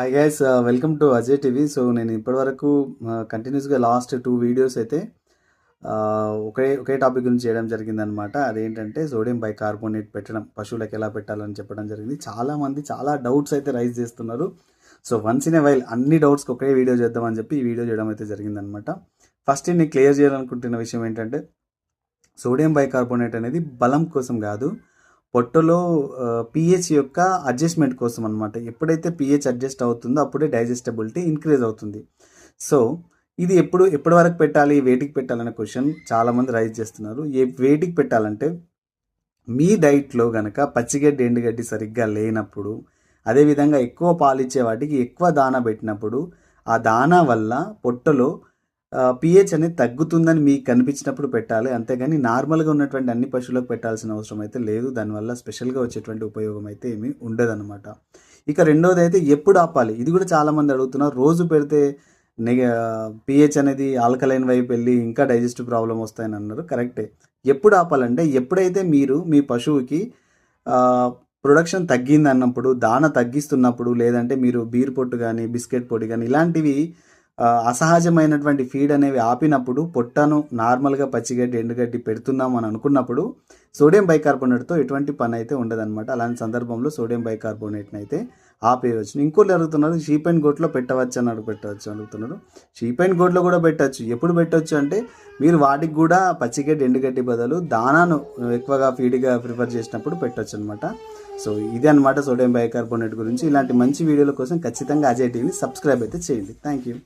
Hi guys welcome to Ajay TV so నేను ఇప్పటివరకు కంటిన్యూస్గా లాస్ట్ టూ వీడియోస్ అయితే uh, ఒకే ఒకే టాపిక్ గురించి చేయడం జరిగిందనమాట అదేంటంటే సోడియం బైకార్బోనేట్ పెట్టడం పశువులకు ఎలా పెట్టాలని చెప్పడం జరిగింది. చాలామంది చాలా డౌట్స్ అయితే రైజ్ చేస్తున్నారు. So once in a while అన్ని డౌట్స్కి ఒకే వీడియో చేద్దామని చెప్పి ఈ వీడియో చేయడం అయితే జరిగిందనమాట ఫస్ట్ నేను క్లియర్ చేయాలనుకుంటున్న విషయం ఏంటంటే సోడియం బైకార్బోనేట్ అనేది బలం కోసం కాదు. పొట్టలో పిహెచ్ యొక్క అడ్జస్ట్మెంట్ కోసం అనమాట ఎప్పుడైతే పిహెచ్ అడ్జస్ట్ అవుతుందో అప్పుడే డైజెస్టబిలిటీ ఇంక్రీజ్ అవుతుంది. సో ఇది ఎప్పుడు ఎప్పటి వరకు పెట్టాలి వేటికి పెట్టాలనే క్వశ్చన్ చాలామంది రైజ్ చేస్తున్నారు. ఏ వేటికి పెట్టాలంటే మీ డైట్లో గనక పచ్చిగడ్డి ఎండుగడ్డి సరిగ్గా లేనప్పుడు అదేవిధంగా ఎక్కువ పాలిచ్చే వాటికి ఎక్కువ దానా పెట్టినప్పుడు ఆ దానా వల్ల పొట్టలో పిహెచ్ అనేది తగ్గుతుందని మీకు కనిపించినప్పుడు పెట్టాలి. అంతేగాని నార్మల్గా ఉన్నటువంటి అన్ని పశువులకు పెట్టాల్సిన అవసరం అయితే లేదు. దానివల్ల స్పెషల్గా వచ్చేటువంటి ఉపయోగం అయితే ఏమీ ఉండదన్నమాట. ఇక రెండోది అయితే ఎప్పుడు ఆపాలి? ఇది కూడా చాలామంది అడుగుతున్నారు. రోజు పెడితే నెగ పిహెచ్ అనేది ఆల్కలైన్ వైపు వెళ్ళి ఇంకా డైజెస్టివ్ ప్రాబ్లం వస్తాయని అన్నారు. కరెక్టే ఎప్పుడు ఆపాలంటే ఎప్పుడైతే మీరు మీ పశువుకి ప్రొడక్షన్ తగ్గింది అన్నప్పుడు దాన తగ్గిస్తున్నప్పుడు లేదంటే మీరు బీర్ పొట్టు కానీ బిస్కెట్ పొడి కానీ ఇలాంటివి అసహజమైనటువంటి ఫీడ్ అనేవి ఆపినప్పుడు పొట్టను నార్మల్గా పచ్చిగడ్డి ఎండుగడ్డి పెడుతున్నాం అని అనుకున్నప్పుడు సోడియం బైకార్బోనేట్తో ఎటువంటి పని అయితే ఉండదన్నమాట. అలాంటి సందర్భంలో సోడియం బైకార్బోనేట్ని అయితే ఆపేయవచ్చు. ఇంకోటి అడుగుతున్నారు షీప్ అండ్ గోట్లో పెట్టవచ్చు అని అడుగు పెట్టవచ్చు అడుగుతున్నారు. షీప్ అండ్ గోట్లో కూడా పెట్టవచ్చు. ఎప్పుడు పెట్టవచ్చు అంటే మీరు వాటికి కూడా పచ్చిగడ్డి ఎండుగడ్డి బదులు దానాను ఎక్కువగా ఫీడ్గా ప్రిఫర్ చేసినప్పుడు పెట్టవచ్చు అనమాట సో ఇది అనమాట సోడియం బైకార్బోనేట్ గురించి. ఇలాంటి మంచి వీడియోల కోసం ఖచ్చితంగా అజయ్ టీవీ సబ్స్క్రైబ్ అయితే చేయండి. Thank you.